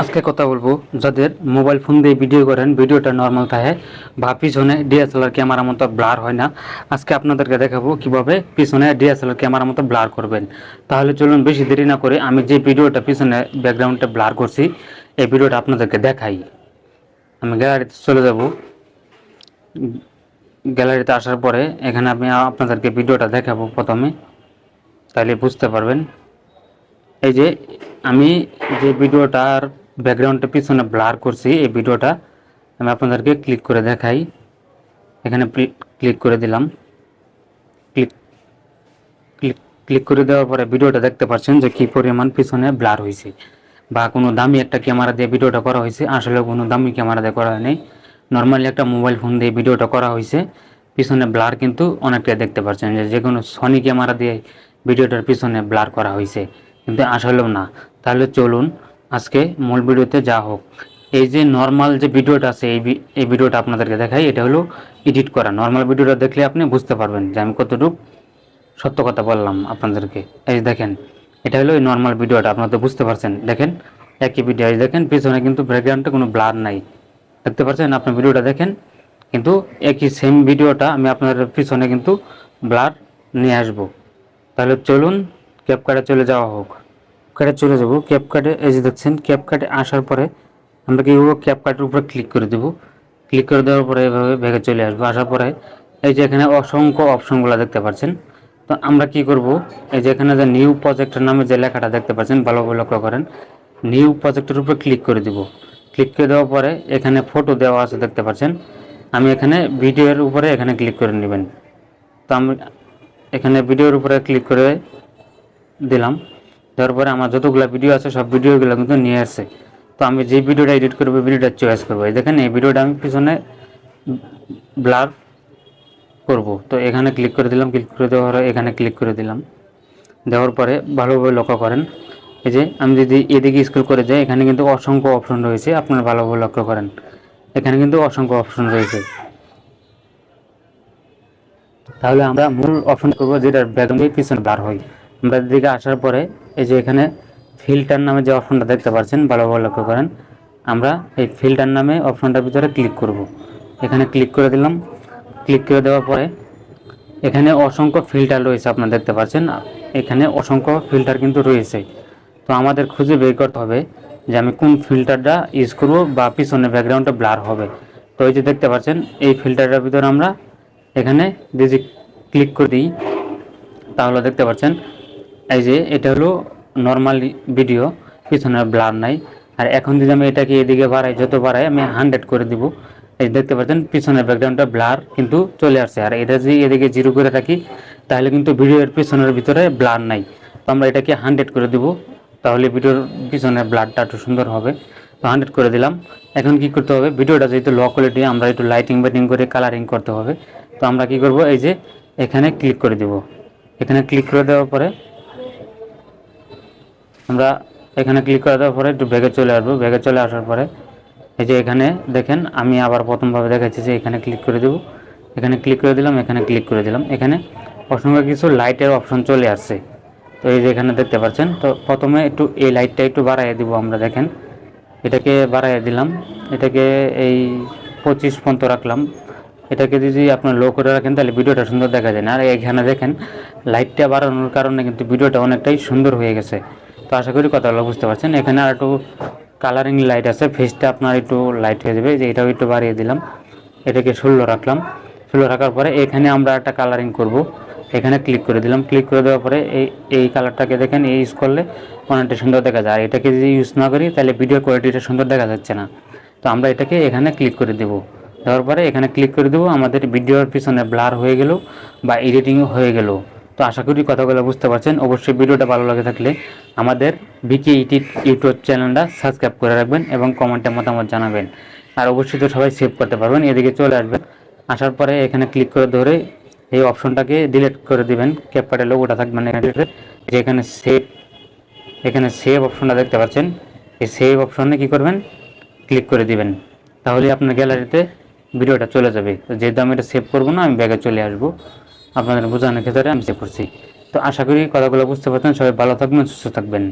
আজকে কথা বলব যাদের মোবাইল ফোন দিয়ে ভিডিও করেন, ভিডিওটা নর্মাল থাকে। বা পিছনে ডিএসএলআর ক্যামেরার মতো ব্লার হয় না। আজকে আপনাদেরকে দেখাবো কীভাবে পিছনে ডিএসএলআর ক্যামেরার মতো ব্লার করবেন। তাহলে চলুন বেশি দেরি না করে আমি যে ভিডিওটা পিছনে ব্যাকগ্রাউন্ডে ব্লার করছি, এই ভিডিওটা আপনাদেরকে দেখাই। আমি গ্যালারিতে চলে যাব। গ্যালারিতে আসার পরে এখানে আমি আপনাদেরকে ভিডিওটা দেখাবো প্রথমে। তাহলে বুঝতে পারবেন। এই যে আমি যে ভিডিওটার ব্যাকগ্রাউন্ডের পিছনে ব্লার করছি, এই ভিডিওটা আমি আপনাদেরকে ক্লিক করে দেখাই। এখানে ক্লিক করে দিলাম। ক্লিক ক্লিক ক্লিক করে দেওয়ার পরে ভিডিওটা দেখতে পাচ্ছেন যে কী পরিমাণ পিছনে ব্লার হয়েছে বা কোনো দামি একটা ক্যামেরা দিয়ে ভিডিওটা করা হয়েছে আসলে কোনো দামি ক্যামেরা দিয়ে করা হয়নি। নর্মালি একটা মোবাইল ফোন দিয়ে ভিডিওটা করা হয়েছে পিছনে ব্লার কিন্তু অনেকটাই দেখতে পাচ্ছেন যে যে কোনো সনি ক্যামেরা দিয়ে ভিডিওটার পিছনে ব্লার করা হয়েছে কিন্তু আসলেও না। তাহলে চলুন আজকে মূল ভিডিওতে যা হোক। এই যে নর্মাল যে ভিডিওটা আছে, এই এই ভিডিওটা আপনাদেরকে দেখাই, এটা হলো এডিট করা। নর্মাল ভিডিওটা দেখলে আপনি বুঝতে পারবেন যে আমি কতটুকু সত্য কথা বললাম আপনাদেরকে। এই দেখেন, এটা হলো এই নর্মাল ভিডিওটা, আপনারা তো বুঝতে পারছেন। দেখেন, একই ভিডিও এই দেখেন, পিছনে কিন্তু ব্যাকগ্রাউন্ডে কোনো ব্লার নাই। দেখতে পাচ্ছেন আপনি ভিডিওটা দেখেন, কিন্তু একই সেম ভিডিওটা আমি আপনাদের পিছনে কিন্তু ব্লার নিয়ে আসব। তাহলে চলুন ক্যাপকার্টে চলে যাওয়া হোক। কার্ডে চলে যাব। ক্যাপকার্টে এই যে দেখছেন ক্যাপকার্টে আসার পরে আমরা কী করব? ক্যাপকার্টের উপরে ক্লিক করে দেবো। ক্লিক করে দেওয়ার পরে এভাবে ব্যাগে চলে আসব। আসার পরে এই যে এখানে অসংখ্য অপশনগুলো দেখতে পাচ্ছেন। তো আমরা কি করব? এই যে এখানে যে নিউ প্রজেক্টের নামে যে লেখাটা দেখতে পাচ্ছেন ভালোভাবে লক্ষ্য করেন। নিউ প্রজেক্টের উপরে ক্লিক করে দিব। ক্লিক করে দেওয়ার পরে এখানে ফটো দেওয়া আছে দেখতে পাচ্ছেন। আমি এখানে ভিডিওর উপরে এখানে ক্লিক করে নেবেন। তো আমি এখানে ভিডিওর উপরে ক্লিক করে দিলাম। দেওয়ার পরে আমার যতগুলো ভিডিও আছে, সব ভিডিওগুলো কিন্তু নিয়ে আসছে। তো আমি যে ভিডিওটা এডিট করব ভিডিওটা চয়েস করব। এই দেখেন, এই ভিডিওটা আমি পিছনে ব্লার করব। তো এখানে ক্লিক করে দিলাম ক্লিক করে দেওয়ার এখানে ক্লিক করে দিলাম। দেওয়ার পরে ভালোভাবে লক্ষ্য করেন। এই যে আমি যদি এদিকে স্ক্রল করে যাই, এখানে কিন্তু অসংখ্য অপশন রয়েছে, আপনারা ভালোভাবে লক্ষ্য করেন। এখানে কিন্তু অসংখ্য অপশন রয়েছে। তাহলে আমরা মূল অপশন করব, যেটার ব্যাকগ্রাউন্ডে পিছনে ব্লার হয়। আমরা এদিকে আসার পরে এই যে এখানে ফিল্টার নামে যে অপশনটা দেখতে পাচ্ছেন ভালোভাবে লক্ষ্য করেন, আমরা এই ফিল্টার নামে অপশনটার ভিতরে ক্লিক করব। এখানে ক্লিক করে দিলাম। ক্লিক করে দেওয়ার পরে এখানে অসংখ্য ফিল্টার রয়েছে আপনারা দেখতে পাচ্ছেন। এখানে অসংখ্য ফিল্টার কিন্তু রয়েছে। তো আমাদের খুঁজে বের করতে হবে যে আমি কোন ফিল্টারটা ইউজ করব বা পিছনে ব্যাকগ্রাউন্ডটা ব্লার হবে। তো এই যে দেখতে পাচ্ছেন, এই ফিল্টারটার ভিতরে আমরা এখানে যদি ক্লিক করে দিই, তাহলে দেখতে পাচ্ছেন এই যে, এটা হলো নর্মাল ভিডিও পিছনে ব্লার নাই। আর এখন যদি আমি এটাকে এদিকে বাড়াই, যত বাড়াই, আমি হান্ড্রেড করে দিব। এই দেখতে পাচ্ছেন, পিছনের ব্যাকগ্রাউন্ডটা ব্লার কিন্তু চলে আসছে। আর এটা যদি এদিকে জিরো করে রাখি তাহলে কিন্তু ভিডিওর পিছনের ভিতরে ব্লার নাই। তো আমরা এটাকে হান্ড্রেড করে দিব। তাহলে ভিডিওর পিছনে ব্লারটা একটু সুন্দর হবে। তো হান্ড্রেড করে দিলাম। এখন কি করতে হবে? ভিডিওটা যেহেতু লো কোয়ালিটি আমরা একটু লাইটিং বাইটিং করে কালারিং করতে হবে। তো আমরা কি করব? এই যে, এখানে ক্লিক করে দিব। এখানে ক্লিক করে দেওয়ার পরে আমরা এখানে ক্লিক করে দেওয়ার পরে একটু ব্যাগে চলে আসব। ব্যাগে চলে আসার পরে এই যে এখানে দেখেন, আমি আবার প্রথমভাবে দেখাচ্ছি যে এখানে ক্লিক করে দেবো। এখানে ক্লিক করে দিলাম, এখানে ক্লিক করে দিলাম। এখানে অসংখ্য কিছু লাইটের অপশন চলে আসছে। তো এই যে এখানে দেখতে পাচ্ছেন, তো প্রথমে একটু এই লাইটটা একটু বাড়াইয়ে দিব আমরা, দেখেন। এটাকে বাড়াইয়ে দিলাম। এটাকে এই পঁচিশ পর্যন্ত রাখলাম। এটাকে যদি আপনার লো করে রাখেন, তাহলে ভিডিওটা সুন্দর দেখা যায় না। আর এখানে দেখেন লাইটটা বাড়ানোর কারণে কিন্তু ভিডিওটা অনেকটাই সুন্দর হয়ে গেছে। তো আশা করি কথাগুলো বুঝতে পারছেন। এখানে আর একটু কালারিং লাইট আছে ফেসটা আপনার একটু লাইট হয়ে যাবে। যে এটাও একটু বাড়িয়ে দিলাম। এটাকে ষোলো রাখলাম। ষোলো রাখার পরে এখানে আমরা একটা কালারিং করব। এখানে ক্লিক করে দিলাম। ক্লিক করে দেওয়ার পরে এই এই কালারটাকে দেখেন, এই ইউজ করলে অনেকটা সুন্দর দেখা যায়। আর এটাকে যদি ইউজ না করি, তাহলে ভিডিও কোয়ালিটিটা সুন্দর দেখা যাচ্ছে না। তো আমরা এটাকে এখানে ক্লিক করে দেবো। দেওয়ার পরে এখানে ক্লিক করে দেবো। আমাদের ভিডিওর পিছনে ব্লার হয়ে গেল বা এডিটিং হয়ে গেল। তো আশা করি কথাগুলো বুঝতে পারছেন। অবশ্যই ভিডিওটা ভালো লাগে থাকলে আমাদের বিকে ইটিট ইউটিউব চ্যানেলটা সাবস্ক্রাইব করে রাখবেন এবং কমেন্টে মতামত জানাবেন। আর অবশ্যই তো সবাই সেভ করতে পারবেন, এদিকে চলে আসবেন। আসার পরে এখানে ক্লিক করে ধরে এই অপশনটাকে ডিলিট করে দিবেন। ক্যাপকার্টের লোগোটা থাকবে না এখানে। যে এখানে সেভ এখানে সেভ অপশনটা দেখতে পাচ্ছেন। এই সেভ অপশনে কি করবেন? ক্লিক করে দিবেন। তাহলে আপনার গ্যালারিতে ভিডিওটা চলে যাবে। যেহেতু আমি এটা সেভ করব না, আমি ব্যাগে চলে আসব। আপনাদের বোঝানোর ক্ষেত্রে আমি চেয়ে করছি। তো আশা করি কথাগুলো বুঝতে পারছেন। সবাই ভালো থাকবেন, সুস্থ থাকবেন।